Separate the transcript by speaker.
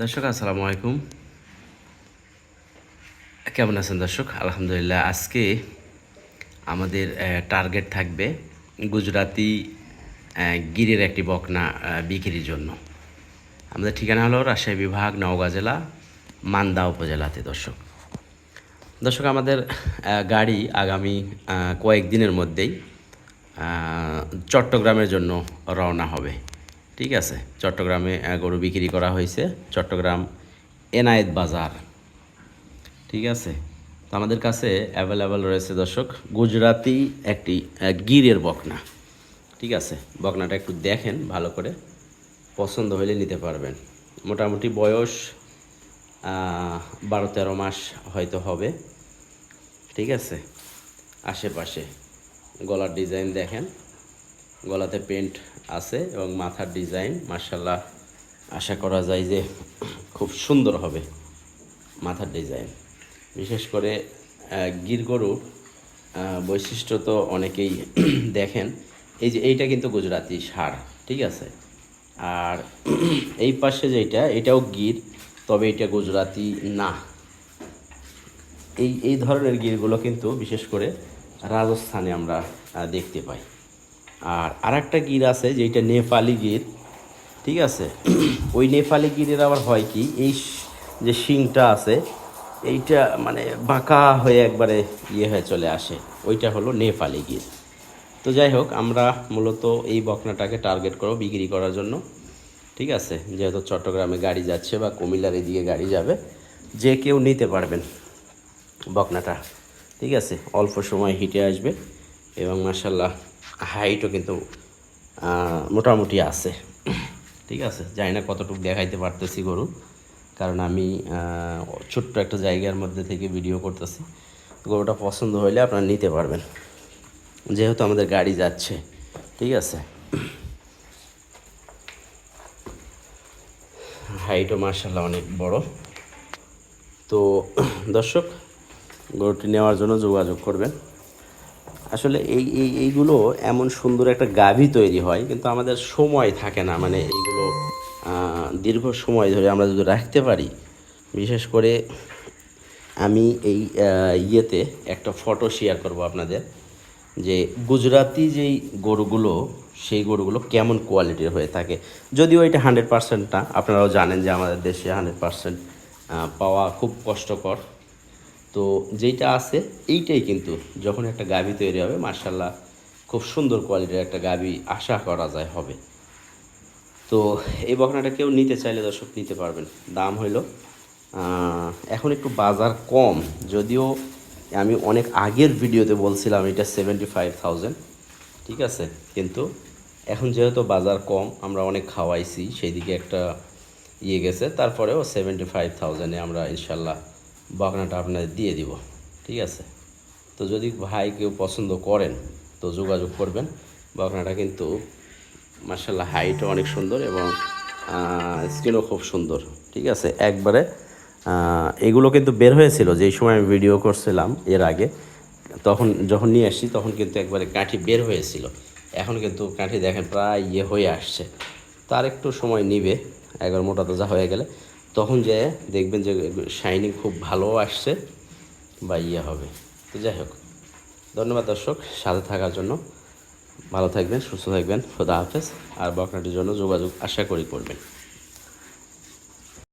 Speaker 1: দর্শক, আসসালামু আলাইকুম। কেমন আছেন দর্শক? আলহামদুলিল্লাহ, আজকে আমাদের টার্গেট থাকবে গুজরাতি গিরের একটি বকনা বিক্রির জন্য। আমাদের ঠিকানা হলো রাজশাহী বিভাগ, নওগাঁ জেলা, মান্দা উপজেলাতে দর্শক। দর্শক, আমাদের গাড়ি আগামী কয়েকদিনের মধ্যেই চট্টগ্রামের জন্য রওনা হবে। ঠিক আছে, চট্টগ্রামে গরু বিক্রি করা হয়েছে, চট্টগ্রাম এনায়েত বাজার। ঠিক আছে, তো আমাদের কাছে অ্যাভেলেবেল রয়েছে দর্শক, গুজরাতি একটি গিরের বকনা। ঠিক আছে, বকনাটা একটু দেখেন, ভালো করে পছন্দ হলে নিতে পারবেন। মোটামুটি বয়স বারো তেরো মাস হয়তো হবে। ঠিক আছে, আশেপাশে গলার ডিজাইন দেখেন। গলাতে পেন্ট আছে এবং মাথার ডিজাইন মার্শাল্লাহ আশা করা যায় যে খুব সুন্দর হবে মাথার ডিজাইন বিশেষ করে গির গরুর বৈশিষ্ট্য তো অনেকেই দেখেন। এই যে এইটা কিন্তু গুজরাতি সার, ঠিক আছে? আর এই পাশে যেটা, এটাও গির, তবে এটা গুজরাতি না। এই এই ধরনের গিরগুলো কিন্তু বিশেষ করে রাজস্থানে আমরা দেখতে পাই। আর আরেকটা গির আছে যেটা নেপালি গির, ঠিক আছে? ওই নেপালি গিরের আবার হয় কি, এই যে শিংটা আছে, এইটা মানে বাঁকা হয়ে একবারে ইয়ে হয়ে চলে আসে। ওইটা হলো নেপালি গির। তো যাই হোক, আমরা মূলত এই বকনাটাকে টার্গেট করব বিক্রি করার জন্য, ঠিক আছে? যেহেতু চট্টগ্রামে গাড়ি যাচ্ছে বা কুমিল্লার এদিকে গাড়ি যাবে, যে কেউ নিতে পারবেন বকনাটা, ঠিক আছে? অল্প সময় হিটে আসবে এবং মাসাল্লাহ হাইটও কিন্তু মোটামুটি আছে। ঠিক আছে? জানি না কতটুকু দেখাইতে পারতেছি গরু, কারণ আমি ছোট্ট একটা জায়গার মধ্যে থেকে ভিডিও করতেছি। গরুটা পছন্দ হইলে আপনারা নিতে পারবেন। যেহেতু আমাদের গাড়ি যাচ্ছে, ঠিক আছে? হাইটও মার্শাল্লাহ অনেক বড়। তো, দর্শক, গরুটি নেওয়ার জন্য যোগাযোগ করবেন। আসলে এই এই, এইগুলো এমন সুন্দর একটা গাভী তৈরি হয়, কিন্তু আমাদের সময় থাকে না। মানে এইগুলো দীর্ঘ সময় ধরে আমরা যদি রাখতে পারি, বিশেষ করে আমি এই ইয়েতে একটা ফটো শেয়ার করব আপনাদের, যে গুজরাতি যেই গরুগুলো, সেই গরুগুলো কেমন কোয়ালিটির হয়ে থাকে। যদিও এটা হান্ড্রেড পার্সেন্ট না, আপনারাও জানেন যে আমাদের দেশে হান্ড্রেড পার্সেন্ট পাওয়া খুব কষ্টকর। তো যেইটা আছে, এইটাই কিন্তু যখন একটা গাভী তৈরি হবে মার্শাল্লাহ খুব সুন্দর কোয়ালিটির একটা গাভী আশা করা যায় হবে। তো এই বকনাটা কেউ নিতে চাইলে দর্শক নিতে পারবেন। দাম হইল এখন একটু বাজার কম, যদিও আমি অনেক আগের ভিডিওতে বলছিলাম এটা সেভেন্টি ফাইভ থাউজেন্ড ঠিক আছে? কিন্তু এখন যেহেতু বাজার কম, আমরা অনেক খাওয়াইছি সেই দিকে একটা ইয়ে গেছে, তারপরেও সেভেন্টি ফাইভ থাউজেন্ডে আমরা ইনশাল্লাহ বকনাটা আপনাদের দিয়ে দিব, ঠিক আছে? তো যদি ভাই কেউ পছন্দ করেন, তো যোগাযোগ করবেন। বকনাটা কিন্তু মার্শাল্লাহ হাইটও অনেক সুন্দর এবং স্কিনও খুব সুন্দর, ঠিক আছে? একবারে এগুলো কিন্তু বের হয়েছিল যেই সময় আমি ভিডিও করছিলাম এর আগে। তখন যখন নিয়ে আসছি, তখন কিন্তু একবারে কাঠি বের হয়েছিল। এখন কিন্তু কাঠি দেখেন প্রায় ইয়ে হয়ে আসছে। তার একটু সময় নিবে, একবার মোটা তাজা হয়ে গেলে। তখন যে দেখবেন যে শাইনিং খুব ভালো আসছে বা ইয়ে হবে। তো যাই হোক, ধন্যবাদ দর্শক, সাথে থাকার জন্য। ভালো থাকবেন, সুস্থ থাকবেন, খোদা হাফেজ। আর বকনাটির জন্য যোগাযোগ আশা করি করবেন।